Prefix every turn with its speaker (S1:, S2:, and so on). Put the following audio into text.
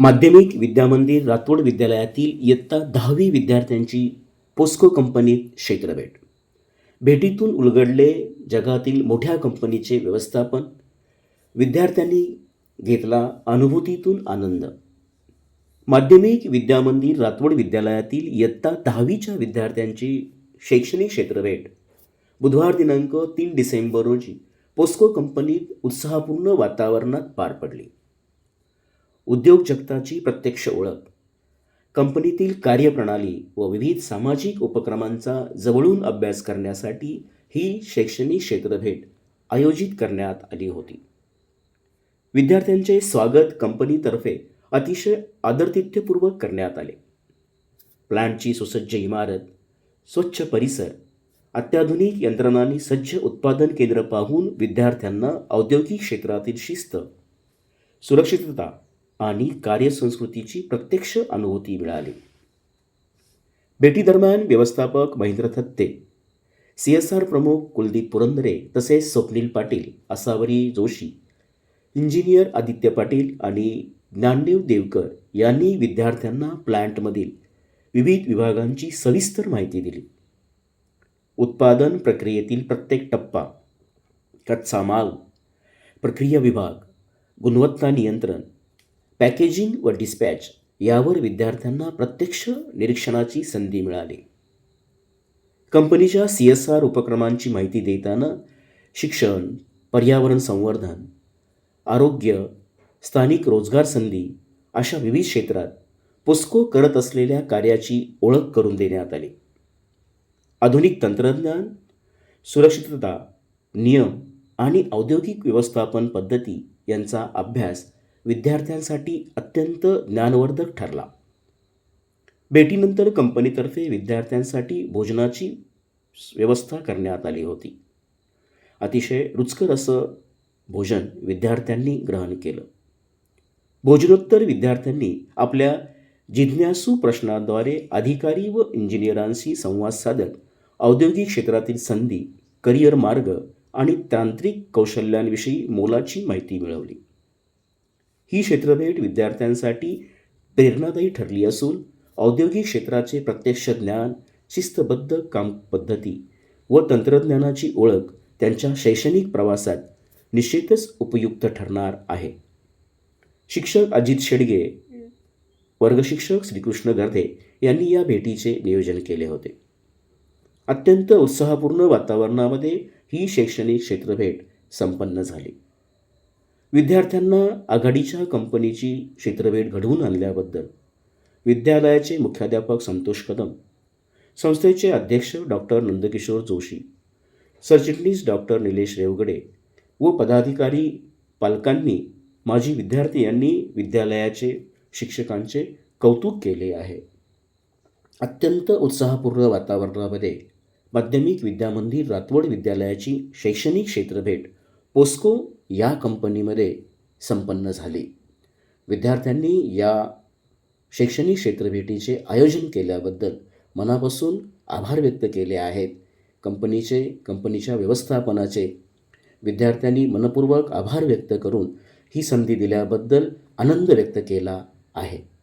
S1: माध्यमिक विद्यामंदिर रातोड विद्यालयातील इयत्ता दहावी विद्यार्थ्यांची पोस्को कंपनीत क्षेत्रभेट भेटीतून उलगडले जगातील मोठ्या कंपनीचे व्यवस्थापन. विद्यार्थ्यांनी घेतला अनुभूतीतून आनंद. माध्यमिक विद्यामंदिर रातवड विद्यालयातील इयत्ता दहावीच्या विद्यार्थ्यांची शैक्षणिक क्षेत्रभेट बुधवार दिनांक तीन डिसेंबर रोजी पोस्को कंपनीत उत्साहपूर्ण वातावरणात पार पडली. उद्योग जगताची प्रत्यक्ष ओळख. कंपनीतील कार्यप्रणाली व विविध सामाजिक उपक्रमांचा जवळून अभ्यास करण्यासाठी ही शैक्षणिक क्षेत्रभेट आयोजित करण्यात आली होती. विद्यार्थ्यांचे स्वागत कंपनीतर्फे अतिशय आदरतिथ्यपूर्वक करण्यात आले. प्लांटची सुसज्ज इमारत स्वच्छ परिसर अत्याधुनिक यंत्रणांनी सज्ज उत्पादन केंद्र पाहून विद्यार्थ्यांना औद्योगिक क्षेत्रातील शिस्त सुरक्षितता आणि कार्यसंस्कृतीची प्रत्यक्ष अनुभूती मिळाली. भेटीदरम्यान व्यवस्थापक Mahendra Thatte C S R प्रमुख कुलदीप पुरंदरे तसेच स्वप्नील पाटील असावरी जोशी इंजिनियर आदित्य पाटील आणि ज्ञानदेव देवकर यांनी विद्यार्थ्यांना प्लॅन्टमधील विविध विभागांची सविस्तर माहिती दिली. उत्पादन प्रक्रियेतील प्रत्येक टप्पा कच्चा माल प्रक्रिया विभाग गुणवत्ता नियंत्रण पॅकेजिंग व डिस्पॅच यावर विद्यार्थ्यांना प्रत्यक्ष निरीक्षणाची संधी मिळाली. कंपनीच्या सी एस आर उपक्रमांची माहिती देताना शिक्षण पर्यावरण संवर्धन आरोग्य स्थानिक रोजगार संधी अशा विविध क्षेत्रात पोस्को करत असलेल्या कार्याची ओळख करून देण्यात आली. आधुनिक तंत्रज्ञान सुरक्षितता नियम आणि औद्योगिक व्यवस्थापन पद्धती यांचा अभ्यास विद्यार्थ्यांसाठी अत्यंत ज्ञानवर्धक ठरला. भेटीनंतर कंपनीतर्फे विद्यार्थ्यांसाठी भोजनाची व्यवस्था करण्यात आली होती. अतिशय रुचकर असं भोजन विद्यार्थ्यांनी ग्रहण केलं. भोजनोत्तर विद्यार्थ्यांनी आपल्या जिज्ञासू प्रश्नाद्वारे अधिकारी व इंजिनियरांशी संवाद साधत औद्योगिक क्षेत्रातील संधी करिअर मार्ग आणि तांत्रिक कौशल्यांविषयी मोलाची माहिती मिळवली. ही क्षेत्रभेट विद्यार्थ्यांसाठी प्रेरणादायी ठरली असून औद्योगिक क्षेत्राचे प्रत्यक्ष ज्ञान शिस्तबद्ध काम पद्धती व तंत्रज्ञानाची ओळख त्यांच्या शैक्षणिक प्रवासात निश्चितच उपयुक्त ठरणार आहे. शिक्षक अजित शेडगे वर्गशिक्षक श्रीकृष्ण गर्धे यांनी या भेटीचे नियोजन केले होते. अत्यंत उत्साहपूर्ण वातावरणामध्ये ही शैक्षणिक क्षेत्रभेट संपन्न झाली. विद्यार्थ्यांना आघाडीच्या कंपनीची क्षेत्रभेट घडवून आणल्याबद्दल विद्यालयाचे मुख्याध्यापक संतोष कदम संस्थेचे अध्यक्ष डॉक्टर नंदकिशोर जोशी सरचिटणीस डॉक्टर निलेश रेवगडे व पदाधिकारी पालकांनी माजी विद्यार्थी यांनी विद्यालयाचे शिक्षकांचे कौतुक केले आहे. अत्यंत उत्साहपूर्ण वातावरणामध्ये माध्यमिक विद्यामंदिर रातवड विद्यालयाची शैक्षणिक क्षेत्रभेट पोस्को या कंपनीमध्ये संपन्न झाली. विद्यार्थ्यांनी या शैक्षणिक क्षेत्रभेटीचे आयोजन केल्याबद्दल मनापासून आभार व्यक्त केले आहेत. कंपनीचे कंपनीच्या व्यवस्थापनाचे विद्यार्थ्यांनी मनपूर्वक आभार व्यक्त करून ही संधी दिल्याबद्दल आनंद व्यक्त केला आहे.